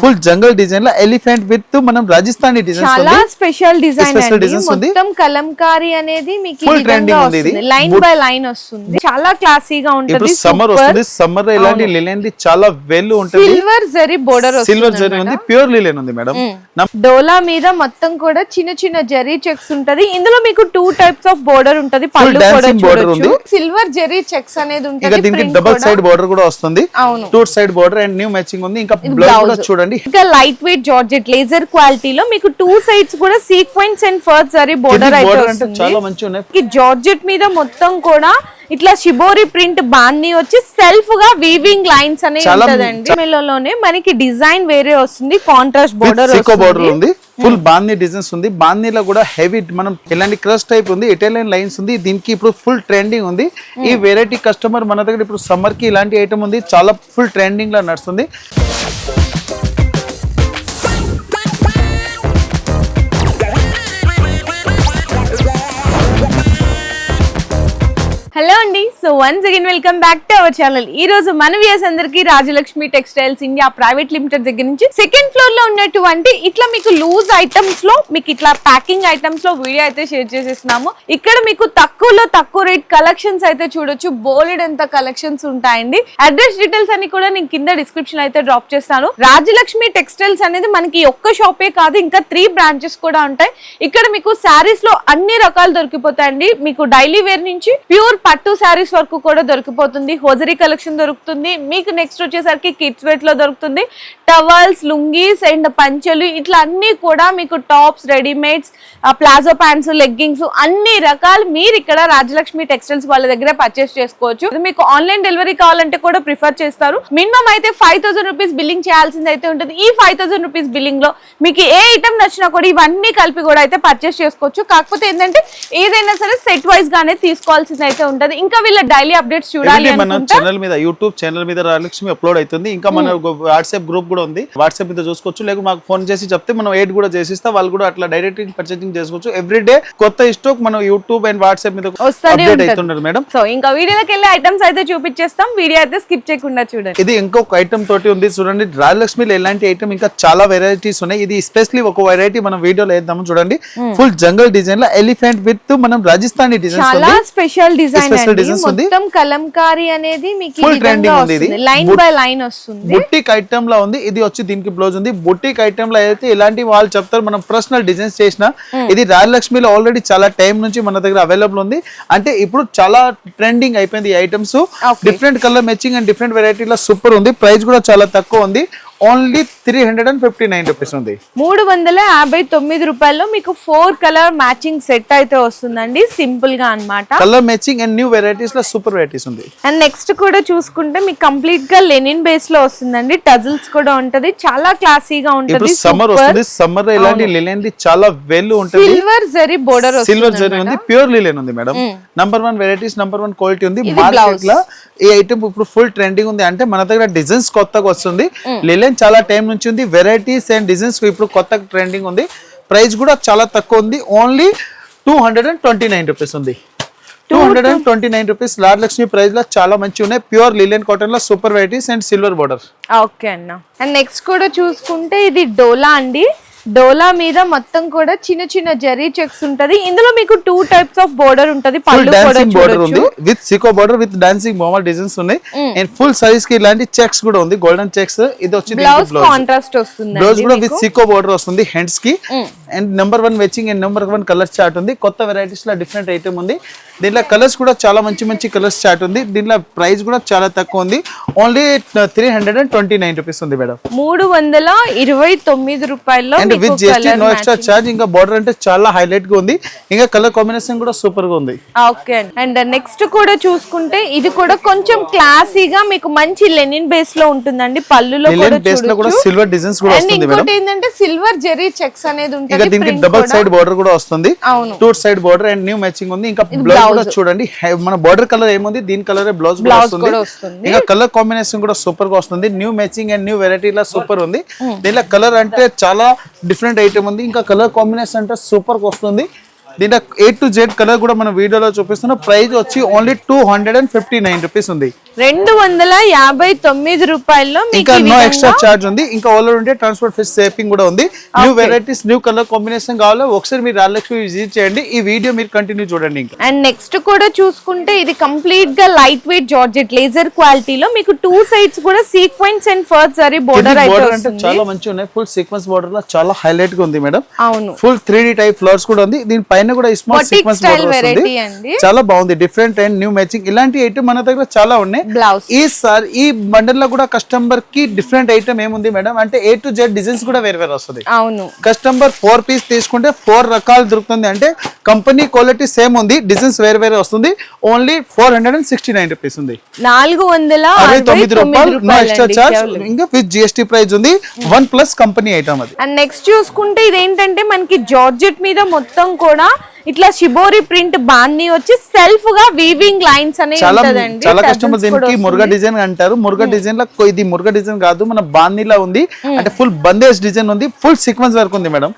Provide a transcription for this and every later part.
Full జంగల్ డిజైన్లో elephant with మనం Rajasthani designs చాలా స్పెషల్ డిజైన్. మొత్తం కలంకారీ అనేది మీకు Full trending ఉంది ఇది. లైన్ బై లైన్ వస్తుంది. చాలా క్లాసీగా ఉంటది. సమ్మర్ వస్తుంది. సమ్మర్లో ఇలాంటి లిలెన్ ది చాలా వెల్ ఉంటుంది. Silver zari border silver zari ఉంది. ప్యూర్ లిలెన్ ఉంది మేడం డోలా మీద మొత్తం కూడా చిన్న చిన్న జరీ చెక్స్ ఉంటది. ఇందులో మీకు టూ టైప్స్ ఆఫ్ బోర్డర్ ఉంటది. పళ్ళు చూడొచ్చు. ఉంది. సిల్వర్ జరీ చెక్స్ అనేది ఉంటది. దీనికి డబుల్. సైడ్ బోర్డర్ కూడా వస్తుంది. అవును. Two side border and new matching ఉంది. ఇంకా బ్లౌజ్ కూడా. చూడండి. ఇంకా లైట్ వెయిట్ జార్జెట్ లేజర్ క్వాలిటీలో మీకు టూ సైడ్స్ కూడా sequence and first zari border అయితే చాలా ఉన్నాయి జార్జెట్ మీద మొత్తం కూడా ఇట్లా షిబోరి ప్రింట్ బాన్ని వచ్చి సెల్ఫ్గా వీవింగ్ లైన్స్ అనేవి ఉంటదండి. మనకి డిజైన్ వేరే వస్తుంది కాంట్రాస్ట్ బోర్డర్ బోర్డర్ ఉంది. ఫుల్ బాందీ డిజైన్స్ ఉంది. బాందీలో కూడా హెవీ మనం ఇలాంటి క్రష్ టైప్ ఉంది ఇటాలియన్ లైన్స్ ఉంది. దీనికి ఇప్పుడు ఫుల్ ట్రెండింగ్ ఉంది. ఈ వెరైటీ కస్టమర్ మన దగ్గర ఇప్పుడు సమ్మర్కి ఇలాంటి ఐటమ్ ఉంది. చాలా ఫుల్ ట్రెండింగ్లో నడుస్తుంది. హలో అండి. So once again welcome back to our channel ఈ రోజు మన వ్యూస్ అందరికి Rajalakshmi textiles India private limited దగ్గర నుంచి సెకండ్ ఫ్లోర్లో ఉన్నటువంటి ఇట్లా మీకు లూజ్ ఐటమ్స్లో మీకు ఇట్లా ప్యాకింగ్ ఐటమ్స్లో వీడియో అయితే షేర్ చేసేస్తున్నాము. ఇక్కడ మీకు తక్కువలో తక్కువ రేట్ కలెక్షన్స్ అయితే చూడొచ్చు. బోలెడ్ ఎంత కలెక్షన్స్ ఉంటాయండి. అడ్రస్ డీటెయిల్స్ అన్ని కూడా నేను కింద డిస్క్రిప్షన్ అయితే డ్రాప్ చేస్తాను. రాజలక్ష్మి టెక్స్టైల్స్ అనేది మనకి ఒక్క షాపే కాదు ఇంకా త్రీ బ్రాంచెస్ కూడా ఉంటాయి. ఇక్కడ మీకు శారీస్లో అన్ని రకాలు దొరికిపోతాయండి. మీకు డైలీ వేర్ నుంచి ప్యూర్ పట్టు శారీస్ వరకు కూడా దొరికిపోతుంది. హోజరీ కలెక్షన్ దొరుకుతుంది. మీకు నెక్స్ట్ వచ్చేసరికి కిడ్స్ వెట్లో దొరుకుతుంది. టవల్స్ లుంగీస్ అండ్ పంచెలు ఇట్లా అన్ని కూడా మీకు tops readymades palazzo pants leggings అన్ని రకాలు మీరు ఇక్కడ రాజలక్ష్మి టెక్స్టైల్స్ వాళ్ళ దగ్గర పర్చేస్ చేసుకోవచ్చు. మీకు ఆన్లైన్ డెలివరీ కావాలంటే కూడా ప్రిఫర్ చేస్తారు. మినిమం అయితే ఫైవ్ థౌసండ్ రూపీస్ బిల్లింగ్ చేయాల్సింది అయితే ఉంటుంది. ఈ ఫైవ్ థౌసండ్ రూపీస్ బిల్లింగ్లో మీకు ఏ ఐటమ్ నచ్చినా కూడా ఇవన్నీ కలిపి కూడా అయితే పర్చేస్ చేసుకోవచ్చు. కాకపోతే ఏంటంటే ఏదైనా సరే సెట్ వైజ్ గానే తీసుకోవాల్సింది అయితే ఉంటది. ఇంకా వీళ్ళ డైలీ అప్డేట్స్ చూడాలి మన ఛానల్ మీద యూట్యూబ్ ఛానల్ మీద రాజలక్ష్మి అప్లోడ్ అవుతుంది ఇంకా మన వాట్సాప్ గ్రూప్ కూడా ఉంది. వాట్సాప్ మీద చూసుకోవచ్చు. లేక మాకు ఫోన్ చేసి చెప్తే మనం ఎయిట్ కూడా చేసిస్తా. వాళ్ళు కూడా అట్లా డైరెక్ట్ పర్చేసింగ్ చేసుకోవచ్చు. ఎవ్రీ డే కొత్త స్టాక్ మనం యూట్యూబ్ అండ్ వాట్సాప్ మీద అప్డేట్ ఉంటది. అవుతున్నారు మేడం. సో ఇంకా వీడియోలోకి వెళ్ళి ఐటమ్స్ అయితే చూపించేస్తాం. వీడియో అయితే స్కిప్ చేయకుండా చూడండి. ఇది ఇంకొక ఐటమ్ తోటి ఉంది. చూడండి రాజలక్ష్మిలో ఎలాంటి ఐటమ్ ఇంకా చాలా వెరైటీస్ ఉన్నాయి. ఇది ఎస్పెషల్లీ ఒక వెరైటీ మనం వీడియోలో వేద్దాము చూడండి. ఫుల్ జంగల్ డిజైన్లో ఎలిఫెంట్ విత్ మనం రాజస్థానీ డిజైన్స్ చాలా స్పెషల్ డిజైన్ ఉంది. మొత్తం కలంకారీ అనేది మీకు Full trending ఉంది ఇది. లైన్ బై లైన్ వస్తుంది. బుట్టిక్ ఐటమ్లో ఉంది. ఇది వచ్చి దీనికి బ్లౌజ్ ఉంది. బుట్టిక్ ఐటమ్లో అయితే ఇలాంటి వాళ్ళు చెప్తారు? మనం పర్సనల్ డిజైన్స్ చేసిన ఇది రాజలక్ష్మిలో ఆల్రెడీ చాలా టైం నుంచి మన దగ్గర అవైలబుల్ ఉంది. అంటే ఇప్పుడు చాలా ట్రెండింగ్ అయిపోయింది ఈ items. Different colour matching and different వెరైటీలో సూపర్ ఉంది. ప్రైస్ కూడా చాలా తక్కువ ఉంది. Only three hundred and fifty nine rupees ఉంది. మూడు వందల యాభై తొమ్మిది రూపాయల్లో మీకు ఫోర్ కలర్ మ్యాచింగ్ సెట్ అయితే వస్తుందండి. సింపుల్గా అన్నమాట. కలర్ మ్యాచింగ్ అండ్ న్యూ వెరైటీస్లో సూపర్ వెరైటీస్ ఉంది. అండ్ నెక్స్ట్ కూడా చూసుకుంటే మీకు కంప్లీట్గా లెనిన్ బేస్లో వస్తుందండి. టజిల్స్ కూడా ఉంటది. చాలా క్లాసీగా ఉంటది. సమ్మర్ వస్తుంది. సమ్మర్ ఇలాంటి లిలెన్ ది చాలా వెల్ ఉంటుంది. Silver zari border silver zari ఉంది. ప్యూర్ లిలెన్ ఉంది madam. Number one varieties number one quality ఉంది. Market blouse. లో ఈ ఐటమ్ ఇప్పుడు ఫుల్ ట్రెండింగ్ ఉంది. అంటే మన దగ్గర డిజైన్స్ కొత్తగా వస్తుంది. లిలెన్ చాలా టైం నుంచి ఉంది వెరైటీస్ అండ్ డిజైన్స్ ఇప్పుడు కొత్త ట్రెండింగ్ ఉంది. ప్రైస్ కూడా చాలా తక్కువ ఉంది. Only two hundred and twenty nine rupees ఉంది two hundred and twenty nine rupees lord Lakshmi ప్రైస్లో చాలా మంచి ఉన్నాయి. ప్యూర్ లిలెన్ కాటన్లో super varieties and silver border okay అన్న. అండ్ నెక్స్ట్ కూడా చూసుకుంటే ఇది డోలా అండి. డోలా మీద మొత్తం కూడా చిన్న చిన్న జరీ చెక్స్ ఉంటది. ఇందులో మీకు టూ టైప్స్ ఆఫ్ బోర్డర్ ఉంటది. పళ్ళు బోర్డర్ ఉంది. విత్ సికో బోర్డర్ విత్ డాన్సింగ్ బొమ్మ డిజైన్స్ ఉన్నాయి. అండ్ ఫుల్ సైజ్కి ఇలాంటి చెక్స్ కూడా ఉంది. గోల్డెన్ చెక్స్ ఇది వచ్చి బ్లౌజ్ కాంట్రాస్ట్ వస్తుంది బ్లౌజ్ కూడా విత్ సికో బోర్డర్ వస్తుంది హ్యాండ్స్కి. And number one matching and number one colour chart ఉంది. కొత్త వెరైటీస్లో డిఫరెంట్ ఐటమ్ ఉంది. దీంట్లో కలర్స్ కూడా చాలా మంచి మంచి కలర్స్ చార్ట్ ఉంది. దీంట్లో ప్రైస్ కూడా చాలా తక్కువ ఉంది. Only three hundred and twenty nine rupees ఉంది మేడం మూడు వందల ఇరవై తొమ్మిది రూపాయల్లో with GST no extra. Charge ఇంకా బోర్డర్ అంటే చాలా హైలైట్గా ఉంది. ఇంకా కలర్ కాంబినేషన్ కూడా సూపర్గా ఉంది. ఓకే అండ్ నెక్స్ట్ కూడా చూసుకుంటే ఇది కూడా కొంచెం క్లాసీగా మీకు మంచి లెనిన్ బేస్లో ఉంటుందండి. పళ్ళులో కూడా లిలెన్ బేస్లో కూడా సిల్వర్ డిజైన్స్ కూడా వస్తుంది మేడం. ఏంటంటే సిల్వర్ జెరీ చెక్స్ అనేది ఇక ఉంటుంది దీనికి డబల్. సైడ్ బోర్డర్ కూడా వస్తుంది. అవును. Two side border and new matching ఉంది. ఇంకా బ్లౌజ్ కూడా చూడండి. మన బోర్డర్ కలర్ ఏముంది? దీని కలర్ బ్లౌజ్ కూడా వస్తుంది. కూడా వస్తుంది. ఇంకా కలర్ కాంబినేషన్ కూడా సూపర్గా వస్తుంది. New matching and new variety law super ఉంది. దీనిలో కలర్ అంటే చాలా డిఫరెంట్ ఐటమ్ ఉంది. ఇంకా కలర్ కాంబినేషన్ అంటే సూపర్గా వస్తుంది. దీంట్లో ఏ టు జెడ్ కలర్ కూడా మనం వీడియోలో చూపిస్తున్నాం ప్రైస్ వచ్చి only two hundred and fifty nine rupees ఉంది. రెండు వందల యాభై తొమ్మిది రూపాయల్లో మీకు ఇంకా నో ఎక్స్ట్రా చార్జ్ ఉంది. ఇంకా ఓలో ఉంటే ట్రాన్స్పోర్ట్ ఫీస్ సేవింగ్ కూడా ఉంది. New varieties new colour combination కావాలో? ఒకసారి మీరు రాజలక్ష్మి విజిట్ చేయండి. ఈ వీడియో మీరు కంటిన్యూ చూడండి ఇంకా. అండ్ నెక్స్ట్ కూడా చూసుకుంటే ఇది కంప్లీట్గా లైట్ వెయిట్ జార్జెట్ లేజర్ క్వాలిటీలో మీకు టూ సైడ్స్ కూడా sequence and first zari border అయితే చాలా మంచిగా ఉన్నాయి ఫుల్ సీక్వెన్స్ బోర్డర్లో చాలా హైలైట్గా ఉంది మేడం అవును. Full three D type flowers కూడా ఉంది. దీని పైన కూడా స్మాల్ సీక్వెన్స్ అండి. చాలా బాగుంది. డిఫరెంట్ అండ్ న్యూ మ్యాచింగ్ ఇలాంటి ఐటమ్ మన దగ్గర చాలా ఉన్నాయి. ఈ సార్ ఈ బండల్లో కూడా కస్టమర్కి డిఫరెంట్ ఐటమ్ ఏముంది మేడం అంటే ఏ టు జెడ్ డిజైన్స్ కూడా వేరే వేరే వస్తుంది. అవును. కస్టమర్ ఫోర్ పీస్ తీసుకుంటే ఫోర్ రకాలు దొరుకుతుంది. అంటే కంపెనీ క్వాలిటీ సేమ్ ఉంది డిజైన్స్ వేరే వేరే వస్తుంది. Only four hundred and sixty nine rupees ఉంది. నాలుగు వందల అరవై తొమ్మిది రూపాయలు నో ఎక్స్ట్రా చార్జ్ ఇంకా విత్ జిఎస్టీ ప్రైస్ ఉంది. వన్ ప్లస్ కంపెనీ ఐటమ్ అది. అండ్ నెక్స్ట్ చూసుకుంటే ఇదేంటంటే మనకి జార్జెట్ మీద మొత్తం కూడా ఇట్లా షిబోరి ప్రింట్ బాంది వచ్చి సెల్ఫ్గా వీవింగ్ లైన్స్ అనేవి చాలా కస్టమర్ దీనికి మురుగా. డిజైన్ అంటారు. మురుగా డిజైన్లో కొ- ఇది మురుగా డిజైన్ కాదు మన బాందీలా ఉంది. అంటే ఫుల్ బందేజ్ డిజైన్ ఉంది. ఫుల్ సీక్వెన్స్ వర్క్ ఉంది మేడం.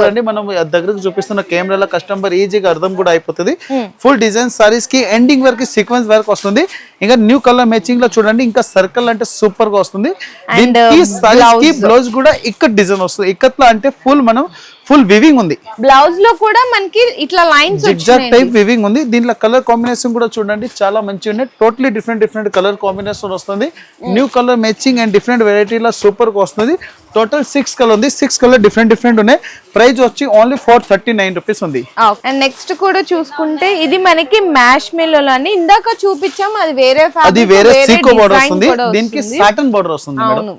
చూడండి మనం దగ్గరకు చూపిస్తున్న కెమెరాలో కస్టమర్ ఈజీగా అర్థం కూడా అయిపోతుంది. ఫుల్ డిజైన్ సారీస్కి ఎండింగ్ వరకు సీక్వెన్స్ వర్క్ వస్తుంది. ఇంకా న్యూ కలర్ మ్యాచింగ్లో చూడండి ఇంకా సర్కిల్ అంటే సూపర్గా వస్తుంది. దీనికి సారీస్కి బ్లౌజ్ కూడా ఇక్కత్ డిజైన్ వస్తుంది. ఇక్కత్లో అంటే ఫుల్ మనం ఫుల్ వివింగ్ ఉంది. బ్లౌజ్లో కూడా మనకి ఇట్లా లైన్స్ జిగ్జాగ్ టైప్ వివింగ్ ఉంది. దీంట్లో కలర్ కాంబినేషన్ కూడా చూడండి చాలా మంచిగా ఉన్నాయి. Totally different different colour combination వస్తుంది. New colour matching and different వెరైటీలో సూపర్గా వస్తుంది. టోటల్ సిక్స్ కలర్ ఉంది. సిక్స్ కలర్ డిఫరెంట్ డిఫరెంట్ ఉన్నాయి. ప్రైస్ వచ్చి only four thirty nine rupees ఉంది అండ్ నెక్స్ట్ కూడా చూసుకుంటే ఇది మనకి మ్యాష్ మెల్లో అని ఇందాక చూపించాం అది వేరే అది వేరే సీకో బార్డర్ వస్తుంది. దీనికి. సాటన్ బార్డర్ వస్తుంది మేడం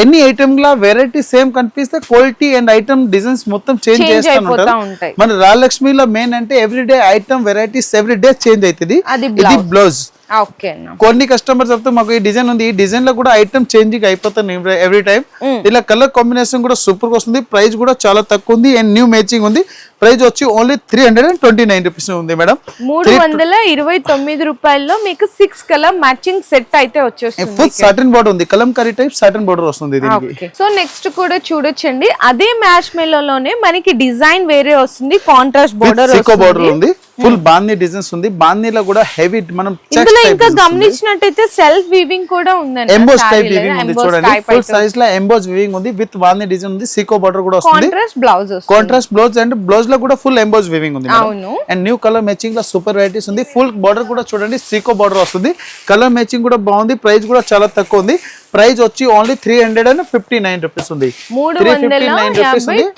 ఎన్ని ఐటమ్ లా వెరైటీ సేమ్ కనిపిస్తే క్వాలిటీ అండ్ ఐటమ్ డిజైన్స్ మొత్తం చేంజ్ చేస్తూ ఉంటారు. మన రాజలక్ష్మిలో మెయిన్ అంటే everyday item varieties everyday change అవుతుంది. ఇది బ్లౌజ్ కొన్ని కస్టమర్స్ చెప్తే మాకు ఈ డిజైన్ ఉంది. ఈ డిజైన్లో కూడా ఐటమ్ చేంజింగ్ అయిపోతుంది ఎవ్రీ టైం ఇలా కలర్ కాంబినేషన్ కూడా సూపర్గా వస్తుంది. ప్రైస్ కూడా చాలా తక్కువ ఉంది. అండ్ న్యూ మ్యాచింగ్ ఉంది. ప్రైస్ వచ్చి only three hundred and twenty nine rupees madam madam మూడు వందల ఇరవై తొమ్మిది రూపాయల్లో మీకు సిక్స్ కలర్ మ్యాచింగ్ సెట్ అయితే వచ్చేస్తుంది ఫుల్ సాటన్ బోర్డర్ ఉంది. కలంకారీ టైప్ సాటన్ బోర్డర్ వస్తుంది సో నెక్స్ట్ కూడా చూడొచ్చండి. అదే మ్యాష్ మెల్లోనే మనకి డిజైన్ వేరే వస్తుంది. కాంట్రాస్ట్ బోర్డర్ బోర్డర్ ఉంది. ఫుల్ బాందీ డిజైన్స్ ఉంది. బాందీలో కూడా హెవీ మనం ఇందులో ఇంకా గమనించినట్టయితే సెల్ఫ్ వీవింగ్ కూడా ఉందండి ఎంబోస్ టైప్ వివింగ్ ఉంది చూడండి. ఫుల్ సైజ్లో ఎంబోస్ వివింగ్ ఉంది విత్ బాందీ డిజైన్ ఉంది. సికో బోర్డర్ కూడా వస్తుంది. Contrast blouse contrast blouse and బ్లౌజ్లో కూడా ఫుల్ ఎంబోస్ వివింగ్ ఉంది అవును. అండ్ న్యూ కలర్ మ్యాచింగ్లో సూపర్ వెరైటీస్ ఉంది. ఫుల్ బార్డర్ కూడా చూడండి సీకో బార్డర్ వస్తుంది. కలర్ మ్యాచింగ్ కూడా బాగుంది. ప్రైస్ కూడా చాలా తక్కువ ఉంది. ప్రైస్ వచ్చి only three hundred and fifty nine rupees ఉంది.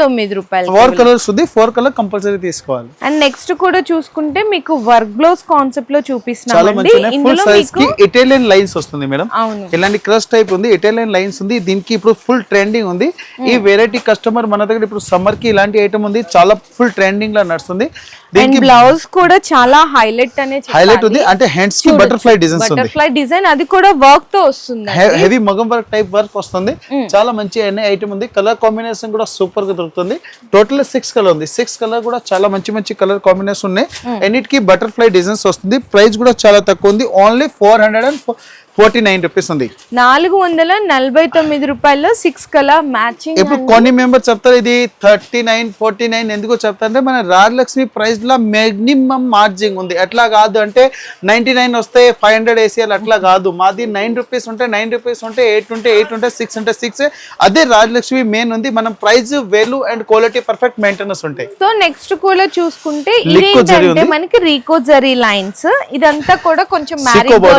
ఉంది ఫోర్ కలర్స్ ఉంది. ఫోర్ కలర్ కంపల్సరీ తీసుకోవాలి. అండ్ నెక్స్ట్ కూడా చూసుకుంటే మీకు వర్క్ బ్లౌజ్ కాన్సెప్ట్లో చూపిస్తున్నామండి. ఇందులో మీకు ఇటాలియన్ లైన్స్ వస్తుంది మేడం. ఇలాంటి క్రష్ టైప్ ఉంది ఇటాలియన్ లైన్స్ ఉంది. దీనికి ఇప్పుడు ఫుల్ ట్రెండింగ్ ఉంది. ఈ వెరైటీ కస్టమర్ మన దగ్గర ఇప్పుడు సమ్మర్కి ఇలాంటి ఐటమ్ ఉంది. చాలా ఫుల్ ట్రెండింగ్ లా నడుస్తుంది. దీనికి బ్లౌజ్ కూడా చాలా హైలైట్ అనే హైలైట్ ఉంది. అంటే హ్యాండ్స్కి బటర్ఫ్లై డిజైన్స్ ఉంది. బటర్ఫ్లై డిజైన్ అది కూడా వర్క్తో వస్తుంది heavy maggam work type work వస్తుంది. చాలా మంచి అనే ఐటమ్ ఉంది. కలర్ కాంబినేషన్ కూడా సూపర్గా దొరుకుతుంది. టోటల్ సిక్స్ కలర్ ఉంది. సిక్స్ కలర్ కూడా చాలా మంచి మంచి కలర్ కాంబినేషన్ ఉన్నాయి. అన్నిటికి బటర్ఫ్లై డిజైన్స్ వస్తుంది. ప్రైస్ కూడా చాలా తక్కువ ఉంది. Only four hundred and forty nine rupees ఉంది. నాలుగు వందల నలభై తొమ్మిది రూపాయల్లో సిక్స్ కలర్ మ్యాచింగ్ ఇప్పుడు కొన్ని మెంబర్స్ చెప్తారు ఇది థర్టీ నైన్ ఫోర్టీ నైన్ ఎందుకు చెప్తారంటే మన రాజలక్ష్మి ప్రైస్లో మినిమం మార్జింగ్ ఉంది. ఎట్లా కాదు అంటే నైన్టీ నైన్ వస్తే ఫైవ్ హండ్రెడ్ వేసేయాలి అట్లా కాదు. మాది నైన్ రూపీస్ ఉంటే నైన్ రూపీస్ ఉంటే ఎయిట్ ఉంటే ఎయిట్ ఉంటే సిక్స్ ఉంటే సిక్స్. అదే రాజలక్ష్మి మెయిన్ ఉంది. మనం ప్రైస్ వేలు అండ్ క్వాలిటీ పర్ఫెక్ట్ మెయింటెనెన్స్ ఉంటాయి. సో నెక్స్ట్ కూడా చూసుకుంటే ఇదేంటంటే. మనకి రీకో జరీ లైన్స్ ఇదంతా కూడా కొంచెం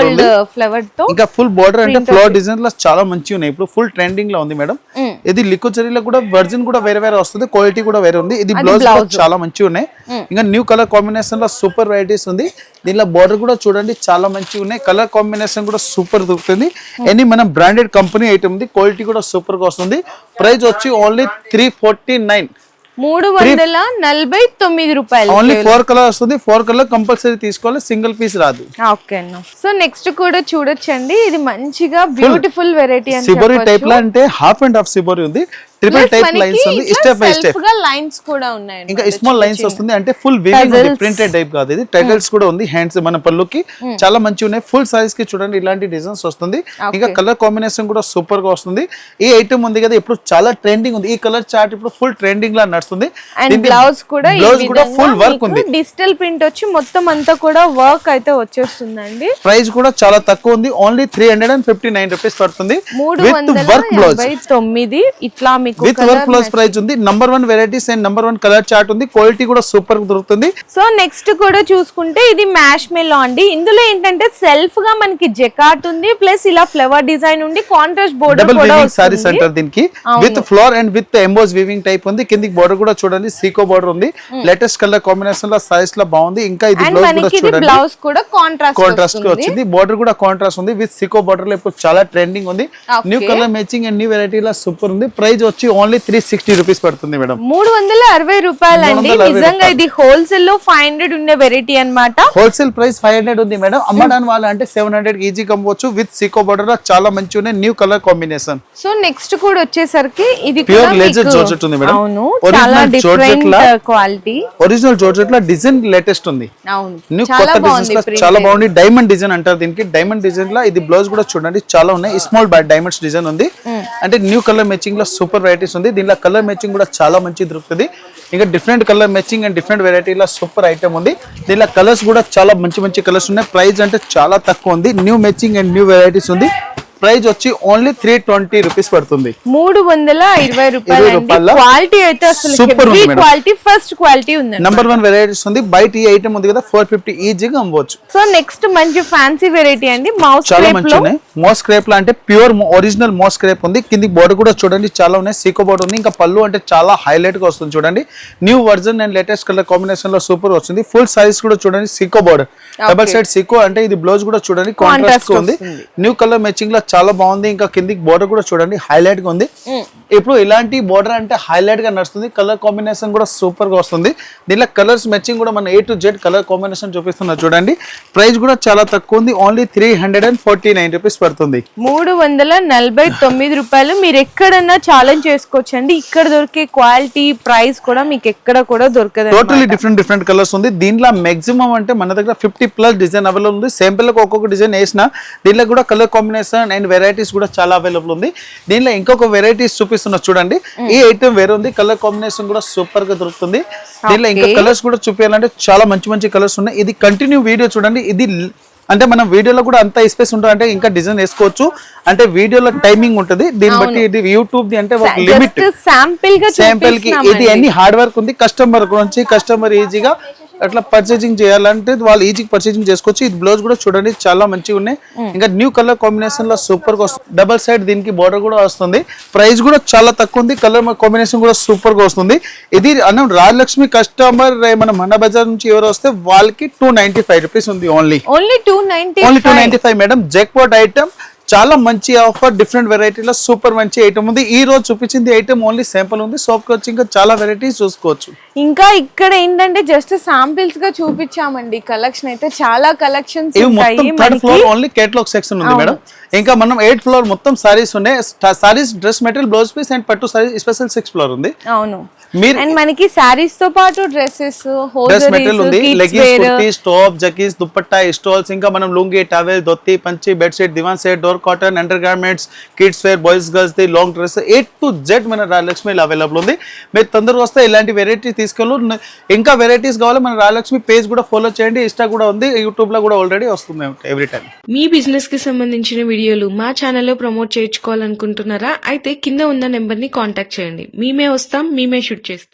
ఉంది. ఫ్లవర్తో ఇంకా ఫుల్ బోర్డర్ అంటే ఫ్లవర్ డిజైన్లో చాలా మంచిగా ఉన్నాయి. ఇప్పుడు ఫుల్ ట్రెండింగ్లో ఉంది మేడం. ఇది లికోచరీలో కూడా వర్జిన్ కూడా వేరే వేరే వస్తుంది క్వాలిటీ కూడా వేరే ఉంది. ఇది బ్లౌజ్ చాలా మంచిగా ఉన్నాయి. ఇంకా న్యూ కలర్ కాంబినేషన్లో సూపర్ వెరైటీస్ ఉంది. దీనిలో బోర్డర్ కూడా చూడండి చాలా మంచిగా ఉన్నాయి. కలర్ కాంబినేషన్ కూడా సూపర్ దొరుకుతుంది. ఎనీ మనం బ్రాండెడ్ కంపెనీ ఐటమ్ ఉంది క్వాలిటీ కూడా సూపర్గా వస్తుంది. ప్రైస్ వచ్చి ఓన్లీ త్రీ ఫోర్టీ నైన్ మూడు వందల నలభై తొమ్మిది రూపాయలు ఓన్లీ ఫోర్ కలర్ వస్తుంది. ఫోర్ కలర్ కంపల్సరీ తీసుకోవాలి. సింగిల్ పీస్ రాదు. ఓకే అన్న. సో నెక్స్ట్ కూడా చూడొచ్చండి. ఇది మంచిగా బ్యూటిఫుల్ వెరైటీ సిబోరి. టైప్లో అంటే హాఫ్ అండ్ హాఫ్ సిబోరి ఉంది. ట్రిపుల్ టైప్ లైన్స్ ఉంది స్టెప్ బై స్టెప్గా లైన్స్ కూడా ఉన్నాయి ఇంకా స్మాల్ లైన్స్ వస్తుంది అంటే ఫుల్ వివింగ్ ఉంది ప్రింటెడ్ టైప్ కాదు ఇది. టైటిల్స్ కూడా ఉంది హ్యాండ్స్ మన పళ్ళుకి. చాలా మంచి ఉన్నాయి. ఫుల్ సైజ్కి చూడండి ఇలాంటి డిజైన్స్ వస్తుంది. ఇంకా కలర్ కాంబినేషన్ కూడా సూపర్గా వస్తుంది. ఈ ఐటమ్ ఉంది కదా ఇప్పుడు చాలా ట్రెండింగ్ ఉంది. ఈ కలర్ చార్ట్ ఇప్పుడు ఫుల్ ట్రెండింగ్ లా నడుస్తుంది. అండ్ బ్లౌజ్ కూడా బ్లౌజ్ కూడా ఫుల్ వర్క్ ఉంది. డిజిటల్ ప్రింట్ వచ్చి మొత్తం అంతా కూడా వర్క్ అయితే వచ్చేస్తుందండి. ప్రైస్ కూడా చాలా తక్కువ ఉంది. Only three hundred and fifty nine rupees పడుతుంది. మూడు విత్ వందల వర్క్ బ్లౌజ్ తొమ్మిది. ఇట్లా మీకు విత్ వర్క్ బ్లౌజ్ ప్రైస్ ఉంది. Number one varieties and number one colour chart ఉంది. క్వాలిటీ కూడా సూపర్ దొరుకుతుంది. సో నెక్స్ట్ కూడా చూసుకుంటే ఇది మ్యాష్ మెల్లో అండి. ఇందులో ఏంటంటే సెల్ఫ్గా మనకి జెకాట్ ఉంది ప్లస్ ఇలా ఫ్లవర్ డిజైన్ ఉంది కాంట్రాస్ట్ బోర్డర్ కూడా సారీస్ వస్తుంది. అంటారు దీనికి. With floor and with emboss weaving type ఉంది. కిందికి బోర్డర్ కూడా చూడండి. సీకో బోర్డర్ ఉంది. లేటెస్ట్ కలర్ కాంబినేషన్లో సారీస్లో బాగుంది. ఇంకా ఇది బ్లౌజ్ కూడా మనకి ఇది చూడండి. బ్లౌజ్ కూడా కాంట్రాస్ట్ కాంట్రాస్ట్ వచ్చింది. బోర్డర్ కూడా కాంట్రాస్ట్ ఉంది. విత్ సికో బోర్డర్లో ఇప్పుడు చాలా ట్రెండింగ్ ఉంది. New colour matching and new variety law super ఉంది. ప్రైస్ వచ్చి ఓన్లీ త్రీ సిక్స్టీ రూపీస్ పడుతుంది మేడం. మూడు వందల అరవై రూపాయలు అండి 360 నిజంగా ఇది హోల్సేల్లో ఫైవ్ హండ్రెడ్ ఉండే వెరైటీ అన్నమాట. హోల్సేల్ ప్రైస్ ఫైవ్ హండ్రెడ్ ఉంది మేడం. అమ్మడానికి వాళ్ళ అంటే సెవెన్ హండ్రెడ్ ఈజీ కమ్మవచ్చు విత్ సికో బోర్డర్ చాలా మంచి ఉన్నాయి. New colour combination so next కూడా వచ్చేసరికి ఇది laser మీకు- georgette ఉంది మేడం. అవును చాలా డిఫరెంట్ క్వాలిటీ ఒరిజినల్ జోర్జెట్లో డిజైన్ లేటెస్ట్ ఉంది. అవును న్యూ చాలా కొత్త print చాలా. బాగుంది. డైమండ్ డిజైన్ అంటారు దీనికి. డైమండ్ డిజైన్లో ఇది బ్లౌజ్ కూడా చూడండి చాలా ఉన్నాయి. స్మాల్ డైమండ్స్ డిజైన్ ఉంది. అంటే న్యూ కలర్ మ్యాచింగ్లో సూపర్ వెరైటీస్ ఉంది. దీనిలో కలర్ మ్యాచింగ్ కూడా చాలా మంచి దొరుకుతుంది. ఇంకా different colour matching and different వెరైటీలో సూపర్ ఐటమ్ ఉంది. దీనిలో కలర్స్ కూడా చాలా మంచి మంచి కలర్స్ ఉన్నాయి. ప్రైస్ అంటే చాలా తక్కువ ఉంది. New matching and new varieties ఉంది. ప్రైస్ వచ్చి ఓన్లీ త్రీ ట్వంటీ రూపీస్ పడుతుంది. మూడు వందల ఇరవై రూపాయలు క్వాలిటీ అయితే ఉంది మేడం. క్వాలిటీ ఫస్ట్ క్వాలిటీ ఉందండి. నంబర్ వన్ వెరైటీస్ ఉంది. బయట ఈ ఐటమ్ ఉంది కదా ఫోర్ ఫిఫ్టీ ఈజీగా అమ్మవచ్చు. సో నెక్స్ట్ మంచి ఫ్యాన్సీ వెరైటీ అండి. మౌస్ చాలా మంచి మోస్ క్రేప్ లా అంటే ప్యూర్ ఒరిజినల్ మోస్ క్రేప్ ఉంది. కింది బోర్డర్ కూడా చూడండి చాలా ఉన్నాయి. సీకో బోర్డర్ ఉంది. ఇంకా పళ్ళు అంటే చాలా హైలైట్గా వస్తుంది చూడండి. New version and latest colour కాంబినేషన్లో సూపర్ వస్తుంది ఫుల్ సైజ్ కూడా చూడండి సీకో బోర్డర్ డబల్ సైడ్ సీకో అంటే ఇది బ్లౌజ్ కూడా చూడండి కాంట్రాస్ట్ ఉంది. న్యూ కలర్ మ్యాచింగ్లో చాలా బాగుంది. ఇంకా కిందికి బోర్డర్ కూడా చూడండి. హైలైట్గా ఉంది. ఇప్పుడు ఇలాంటి బోర్డర్ అంటే హైలైట్గా నడుస్తుంది. కలర్ కాంబినేషన్ కూడా సూపర్గా వస్తుంది. దీనిలో కలర్స్ మ్యాచింగ్ కూడా మన A to Z colour combination చూపిస్తున్నా చూడండి. ప్రైస్ కూడా చాలా తక్కువ ఉంది. Only three hundred and forty nine rupees పడుతుంది. మూడు వందల నలభై తొమ్మిది రూపాయలు మీరు ఎక్కడన్నా ఛాలెంజ్ చేసుకోవచ్చు అండి ఇక్కడ దొరికే క్వాలిటీ ప్రైస్ కూడా మీకు ఎక్కడ కూడా దొరకదు టోటలీ డిఫరెంట్ డిఫరెంట్ కలర్స్ ఉంది. దీంట్లో మాక్సిమం అంటే మన దగ్గర ఫిఫ్టీ ప్లస్ డిజైన్ అవైలబుల్ ఉంది. సింపుల్గా ఒక్కొక్క డిజైన్ వేసిన దీంట్లో కూడా కలర్ కాంబినేషన్ అండ్ వెరైటీస్ కూడా చాలా అవైలబుల్ ఉంది. దీనిలో ఇంకొక వెరైటీస్ చూపిస్తున్నా చూడండి. ఈ ఐటమ్ వేరే ఉంది. కలర్ కాంబినేషన్ కూడా సూపర్గా దొరుకుతుంది. దీనిలో ఇంకా. కలర్స్ కూడా చూపించాలంటే చాలా మంచి మంచి కలర్స్ ఉన్నాయి. ఇది కంటిన్యూ వీడియో చూడండి. ఇది అంటే మనం వీడియోలో కూడా అంత స్పేస్ ఉంటుంది అంటే ఇంకా డిజైన్ వేసుకోవచ్చు. అంటే వీడియోలో టైమింగ్ ఉంటుంది. దీన్ని బట్టి ఇది యూట్యూబ్ ది అంటే ఒక లిమిట్ శాంపిల్కి ఇది. అన్ని హార్డ్ వర్క్ ఉంది. కస్టమర్ గురించి కస్టమర్ ఈజీగా అట్లా పర్చేసింగ్ చేయాలంటే వాళ్ళు ఈజీ పర్చేసింగ్ చేసుకోవచ్చు. ఇది బ్లౌజ్ కూడా చూడండి చాలా మంచిగా ఉన్నాయి. ఇంకా న్యూ కలర్ కాంబినేషన్లో సూపర్గా వస్తుంది డబల్ సైడ్ దీనికి బోర్డర్ కూడా వస్తుంది. ప్రైస్ కూడా చాలా తక్కువ ఉంది కలర్ కాంబినేషన్ కూడా సూపర్గా వస్తుంది. ఇది అన్నం రాజలక్ష్మి కస్టమర్ మన మన బజార్ నుంచి ఎవరు వస్తే వాళ్ళకి టూ నైన్టీ ఫైవ్ రూపీస్ ఉంది only only two ninety five madam jackpot item చాలా మంచి ఆఫర్ డిఫరెంట్ వెరైటీలో సూపర్ మంచి ఐటమ్ ఉంది. ఈ రోజు చూపించింది ఐటమ్ ఓన్లీ శాంపుల్ ఉంది. సోప్ వచ్చి ఇంకా చాలా వెరైటీస్ చూసుకోవచ్చు. ఇంకా ఇక్కడ ఏంటంటే జస్ట్ శాంపిల్స్గా చూపించామండి. కలెక్షన్ అయితే చాలా collections third floor only catalogue section ఉంది మేడం. ఇంకా మనం ఎయిట్ ఫ్లోర్ మొత్తం సారీస్ ఉన్నాయి. Saris dress material blouse piece and పట్టు సారీస్ స్పెషల్ సిక్స్ ఫ్లోర్ ఉంది. అవును. మీరు అండ్ మనకి శారీస్తో పాటు డ్రెస్సెస్ డ్రెస్ మెటీరియల్ ఉంది. హోజరీస్ లెగిన్స్ కుర్తీస్ టాప్ జకీస్ దుపట్టా స్టాల్స్ ఇంకా మనం లుంగి టవెల్ దొత్తి పంచి bed sheet divan set door cotton under garments kids wear boys girls the long dress A to Z మన రాజలక్ష్మి అవైలబుల్ ఉంది. మీరు తొందరగా వస్తే ఇలాంటి వెరైటీ తీసుకెళ్ళు. ఇంకా వెరైటీస్ కావాలి మన రాయలక్ష్మి పేజ్ కూడా ఫాలో చేయండి. ఇన్స్టా కూడా ఉంది యూట్యూబ్లో కూడా ఆల్రెడీ వస్తుంది ఎవ్రీ టైం మీ బిజినెస్కి సంబంధించిన వీడియోలు మా ఛానల్లో ప్రమోట్ చేయించుకోవాలనుకుంటున్నారా? అయితే కింద ఉన్న నెంబర్ని కాంటాక్ట్ చేయండి. మేమే వస్తాం మేమే షూట్ చేస్తాం.